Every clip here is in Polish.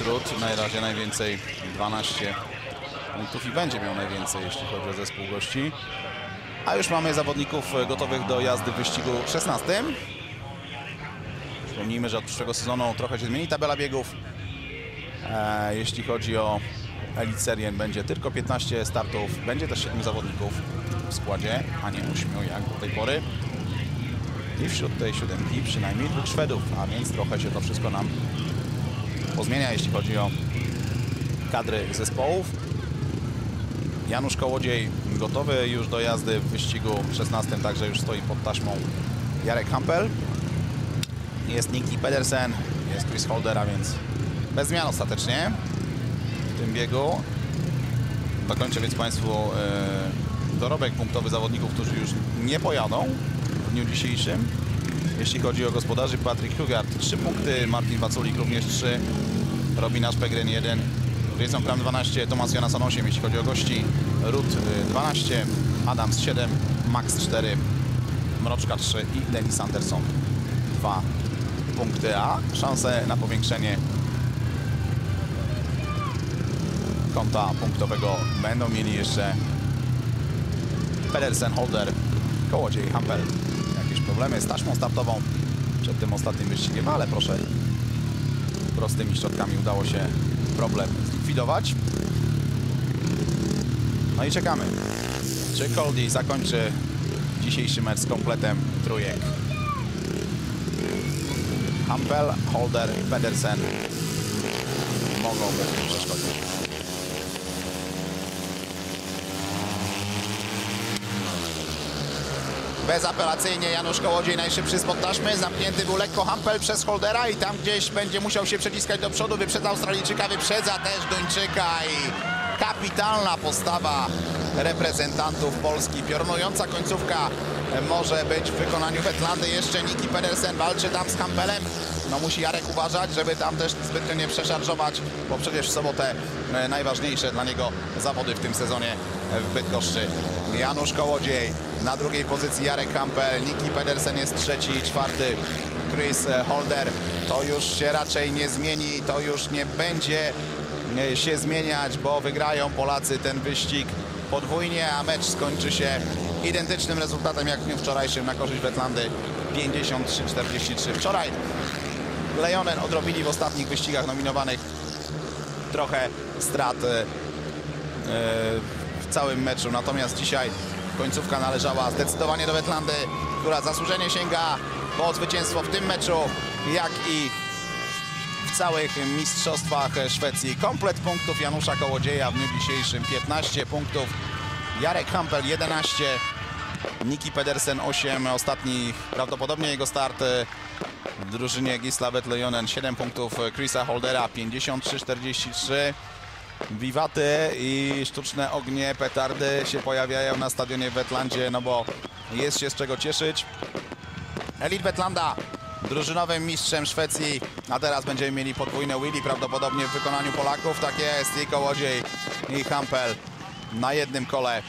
Ruth na razie najwięcej 12 punktów i będzie miał najwięcej, jeśli chodzi o zespół gości. A już mamy zawodników gotowych do jazdy w wyścigu 16. Przypomnijmy, że od przyszłego sezonu trochę się zmieni tabela biegów. E, jeśli chodzi o Elite będzie tylko 15 startów. Będzie też 7 zawodników w składzie, a nie 8 jak do tej pory. I wśród tej siódemki przynajmniej dwóch Szwedów, a więc trochę się to wszystko nam pozmienia, jeśli chodzi o kadry zespołów. Janusz Kołodziej gotowy już do jazdy w wyścigu 16, także już stoi pod taśmą Jarek Hampel. Jest Nicky Pedersen, jest Chris Holder, a więc bez zmian ostatecznie w tym biegu. Dokończę więc Państwu e, dorobek punktowy zawodników, którzy już nie pojadą w dniu dzisiejszym. Jeśli chodzi o gospodarzy, Patryk Hugard 3 punkty, Martin Waculik również 3, Robin Aspegren 1, Jason Kram 12, Tomasz Jonason 8, jeśli chodzi o gości, Rut 12, Adams 7, Max 4, Mroczka 3 i Denis Anderson 2 punkty, a szanse na powiększenie konta punktowego będą mieli jeszcze Pedersen, Holder, Kołodziej, Hampel. Jakieś problemy z taśmą startową przed tym ostatnim wyścigiem, ale proszę, prostymi środkami udało się problem zlikwidować. No i czekamy. Czy Coldy zakończy dzisiejszy mecz z kompletem trójek? Hampel, Holder, Pedersen mogą bez przeszkodzić. Bezapelacyjnie Janusz Kołodziej najszybszy spod taśmy. Zamknięty był lekko Hampel przez Holdera i tam gdzieś będzie musiał się przeciskać do przodu. Wyprzedza Australijczyka, wyprzedza też Duńczyka i kapitalna postawa reprezentantów Polski. Piorunująca końcówka może być w wykonaniu Wetlandy. Jeszcze Niki Pedersen walczy tam z Hampelem. No musi Jarek uważać, żeby tam też zbytnio nie przeszarżować, bo przecież w sobotę najważniejsze dla niego zawody w tym sezonie w Bydgoszczy. Janusz Kołodziej na drugiej pozycji Jarek Hampel, Niki Pedersen jest trzeci i czwarty Chris Holder. To już się raczej nie zmieni, to już nie będzie e, się zmieniać, bo wygrają Polacy ten wyścig podwójnie, a mecz skończy się identycznym rezultatem jak w dniu wczorajszym na korzyść Wetlandy 53-43. Wczoraj Lejonen odrobili w ostatnich wyścigach nominowanych trochę strat e, w całym meczu, natomiast dzisiaj końcówka należała zdecydowanie do Wetlandy, która zasłużenie sięga po zwycięstwo w tym meczu, jak i w całych mistrzostwach Szwecji. Komplet punktów Janusza Kołodzieja w dniu dzisiejszym. 15 punktów, Jarek Hampel 11, Niki Pedersen 8, ostatni prawdopodobnie jego start w drużynie Gislavet Lejonen 7 punktów Chrisa Holdera 53-43 wiwaty i sztuczne ognie, petardy się pojawiają na stadionie w Wetlandzie, no bo jest się z czego cieszyć. Elit Wetlanda drużynowym mistrzem Szwecji, a teraz będziemy mieli podwójne Willy prawdopodobnie w wykonaniu Polaków. Tak jest i Kołodziej i Hampel na jednym kole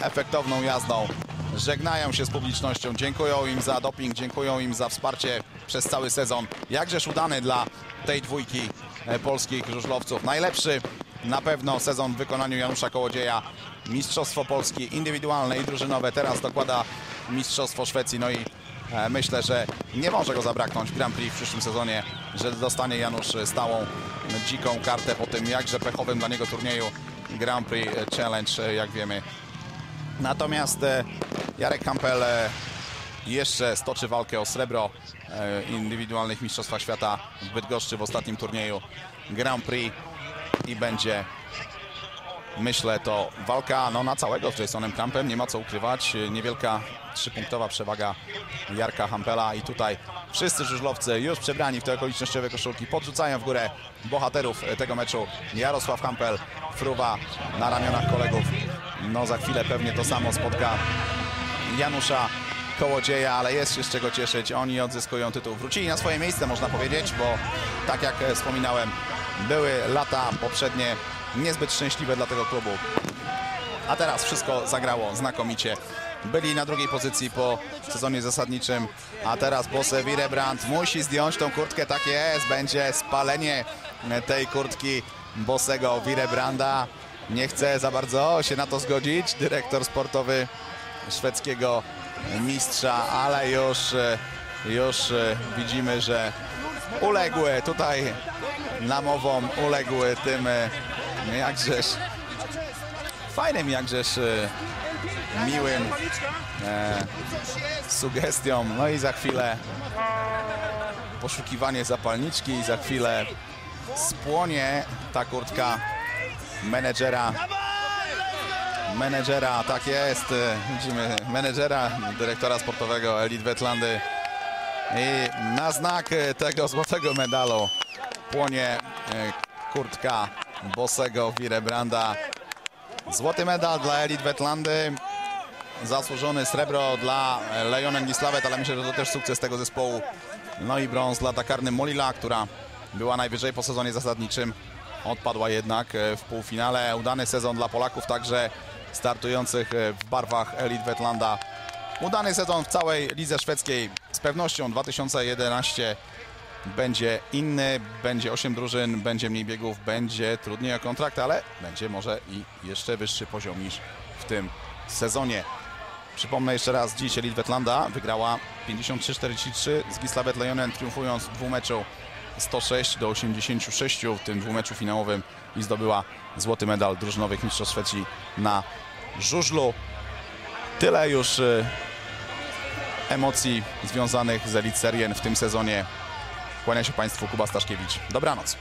efektowną jazdą. Żegnają się z publicznością, dziękują im za doping, dziękują im za wsparcie przez cały sezon. Jakżeż udany dla tej dwójki e, polskich żużlowców. Najlepszy na pewno sezon w wykonaniu Janusza Kołodzieja. Mistrzostwo Polski indywidualne i drużynowe. Teraz dokłada Mistrzostwo Szwecji. No i e, myślę, że nie może go zabraknąć Grand Prix w przyszłym sezonie, że dostanie Janusz stałą dziką kartę po tym jakże pechowym dla niego turnieju Grand Prix Challenge, jak wiemy. Natomiast e, Jarek Kampel e, jeszcze stoczy walkę o srebro indywidualnych Mistrzostwach Świata w Bydgoszczy w ostatnim turnieju Grand Prix i będzie myślę to walka no, na całego z Jasonem Krampem, nie ma co ukrywać, niewielka trzypunktowa przewaga Jarka Hampela i tutaj wszyscy żużlowcy już przebrani w te okolicznościowe koszulki podrzucają w górę bohaterów tego meczu. Jarosław Hampel, fruwa na ramionach kolegów no za chwilę pewnie to samo spotka Janusza Kołodzieja, ale jest się z czego cieszyć. Oni odzyskują tytuł. Wrócili na swoje miejsce, można powiedzieć, bo tak jak wspominałem, były lata poprzednie niezbyt szczęśliwe dla tego klubu. A teraz wszystko zagrało znakomicie byli na drugiej pozycji po sezonie zasadniczym, a teraz Bosse Wirebrand musi zdjąć tą kurtkę, tak jest, będzie spalenie tej kurtki Bossego Wirebranda. Nie chce za bardzo się na to zgodzić dyrektor sportowy szwedzkiego mistrza, ale już, już widzimy, że uległy tutaj namowom, uległy tym jakżeż fajnym, jakżeż miłym e, sugestiom. No i za chwilę poszukiwanie zapalniczki i za chwilę spłonie ta kurtka menedżera. Menedżera, tak jest. Widzimy menedżera, dyrektora sportowego Elite Wetlandy. I na znak tego złotego medalu płonie e, kurtka Bosego Wirebranda. Złoty medal dla Elite Wetlandy. Zasłużony srebro dla Lejonen Gisłavet, ale myślę, że to też sukces tego zespołu. No i brąz dla Takarny Molila, która była najwyżej po sezonie zasadniczym. Odpadła jednak e, w półfinale. Udany sezon dla Polaków, także startujących e, w barwach Elite Wetlanda. Udany sezon w całej lidze szwedzkiej. Z pewnością 2011 będzie inny, będzie 8 drużyn, będzie mniej biegów, będzie trudniej o kontrakt, ale będzie może i jeszcze wyższy poziom niż w tym sezonie. Przypomnę jeszcze raz, dziś Elite Wetlanda wygrała 53-43 z Gisłavet Lejonen, triumfując w dwumeczu 106 do 86 w tym dwumeczu finałowym i zdobyła złoty medal drużynowych mistrzostw Szwecji na żużlu. Tyle już y, emocji związanych z Elite Serien w tym sezonie. Kłania się Państwu Kuba Staszkiewicz. Dobranoc.